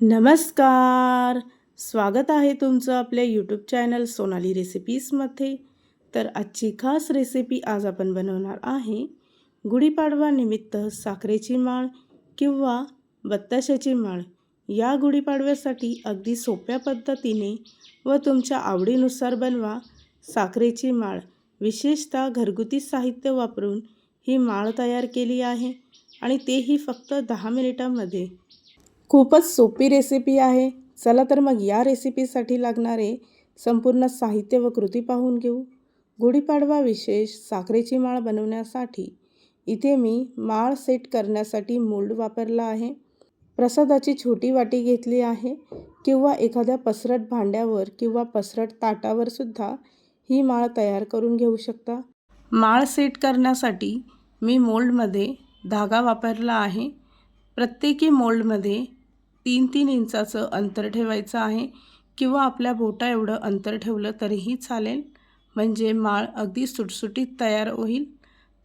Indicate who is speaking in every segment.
Speaker 1: नमस्कार. स्वागत आहे तुमचं आपल्या यूट्यूब चॅनल सोनाली रेसिपीजमध्ये तर आजची खास रेसिपी आज आपण बनवणार आहे. गुढीपाडवानिमित्त साखरेची माळ किंवा बत्ताशाची माळ. या गुढीपाडव्यासाठी अगदी सोप्या पद्धतीने व तुमच्या आवडीनुसार बनवा साखरेची माळ. विशेषतः घरगुती साहित्य वापरून ही माळ तयार केली आहे आणि तेही फक्त दहा मिनिटांमध्ये. खूपच सोपी रेसिपी आहे. चला तर मग या रेसिपीसाठी लागणारे संपूर्ण साहित्य व कृती पाहून घेऊ. गुढीपाडवा विशेष साखरेची माळ बनवण्यासाठी इथे मी माळ सेट करण्यासाठी मोल्ड वापरला आहे. प्रसादाची छोटी वाटी घेतली आहे किंवा एखाद्या पसरट भांड्यावर किंवा पसरट ताटावर सुद्धा ही माळ तयार करून घेऊ शकता. माळ सेट करण्यासाठी मी मोल्डमध्ये धागा वापरला आहे. प्रत्येकी मोल्डमध्ये तीन तीन इंचाचं अंतर ठेवायचं आहे किंवा आपल्या बोटा एवढं अंतर ठेवलं तरीही चालेल. म्हणजे माळ अगदी सुटसुटीत तयार होईल.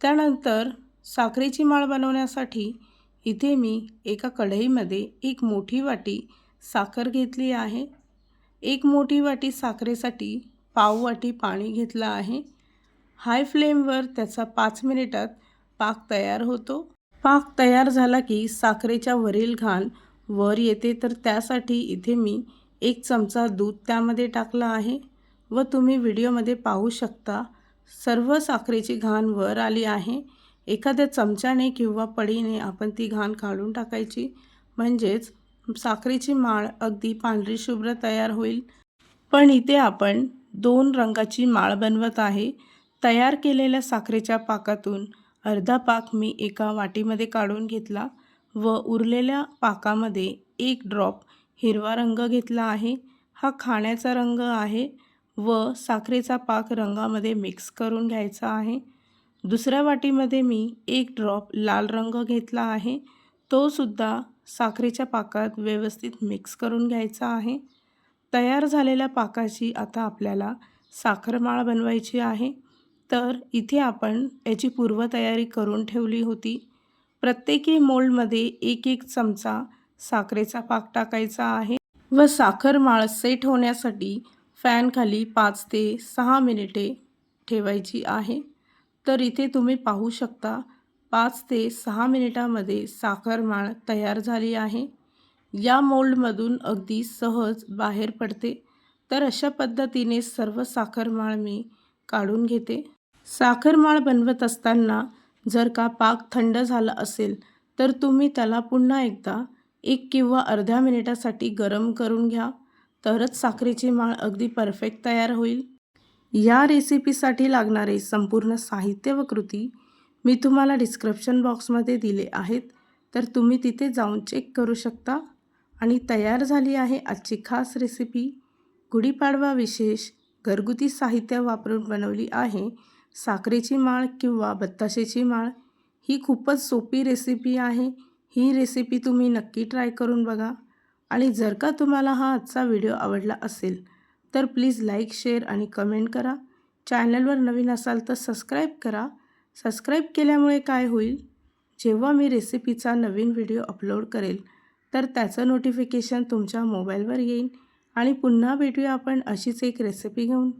Speaker 1: त्यानंतर साखरेची माळ बनवण्यासाठी इथे मी एका कढईमध्ये एक मोठी वाटी साखर घेतली आहे. एक मोठी वाटी साखरेसाठी पाव वाटी पाणी घेतलं आहे. हाय फ्लेमवर त्याचा पाच मिनिटात पाक तयार होतो. पाक तयार झाला की साखरेच्या वरील घाण वर येते तर त्यासाठी इथे मी एक चमचा दूध त्यामध्ये टाकला आहे व तुम्ही व्हिडिओमध्ये पाहू शकता सर्व साखरेची घाण वर आली आहे. एखाद्या चमच्याने किंवा पडीने आपण ती घाण काढून टाकायची. म्हणजेच साखरेची माळ अगदी पांढरी शुभ्र तयार होईल. पण इथे आपण दोन रंगाची माळ बनवत आहे. तयार केलेल्या साखरेच्या पाकातून अर्धा पाक मी एका वाटीमध्ये काढून घेतला. व उरलेल्या पाकामध्ये एक ड्रॉप हिरवा रंग घेतला आहे. हा खाण्याचा रंग आहे व साखरेचा पाक रंगामध्ये मिक्स करून घ्यायचा आहे. दुसऱ्या वाटीमध्ये मी एक ड्रॉप लाल रंग घेतला आहे. तो सुद्धा साखरेच्या पाकात व्यवस्थित मिक्स करून घ्यायचा आहे. तयार झालेल्या पाकाची आता आपल्याला साखरमाळ बनवायची आहे. तर इथे आपण याची पूर्वतयारी करून ठेवली होती. प्रत्येकी मोल्डमध्ये एक एक चमचा साखरेचा पाक टाकायचा आहे व साखर माळ सेट होण्यासाठी फॅनखाली पाच ते सहा मिनिटे ठेवायची आहे. तर इथे तुम्ही पाहू शकता पाच ते सहा मिनिटामध्ये साखर माळ तयार झाली आहे. या मोल्डमधून अगदी सहज बाहेर पडते. तर अशा पद्धतीने सर्व साखरमाळ मी काढून घेते. साखरमाळ बनवत असताना जर का पाक थंड झाला असेल तर तुम्ही त्याला पुन्हा एकदा एक किंवा अर्ध्या मिनिटासाठी गरम करून घ्या तरच साखरेची माळ अगदी परफेक्ट तयार होईल. या रेसिपीसाठी लागणारे संपूर्ण साहित्य व कृती मी तुम्हाला डिस्क्रिप्शन बॉक्समध्ये दिले आहेत तर तुम्ही तिथे जाऊन चेक करू शकता. आणि तयार झाली आहे आजची खास रेसिपी. गुढीपाडवा विशेष घरगुती साहित्य वापरून बनवली आहे. साखरेची माळ किंवा बत्ताशेची माळ ही खूपच सोपी रेसिपी आहे. ही रेसिपी तुम्ही नक्की ट्राय करून बघा. आणि जर का तुम्हाला हा आजचा व्हिडिओ आवडला असेल तर प्लीज लाईक शेअर आणि कमेंट करा. चॅनलवर नवीन असाल तर सबस्क्राईब करा. सबस्क्राईब केल्यामुळे काय होईल? जेव्हा मी रेसिपीचा नवीन व्हिडिओ अपलोड करेल तर त्याचं नोटिफिकेशन तुमच्या मोबाईलवर येईल. आणि पुन्हा भेटूया आपण अशीच एक रेसिपी घेऊन.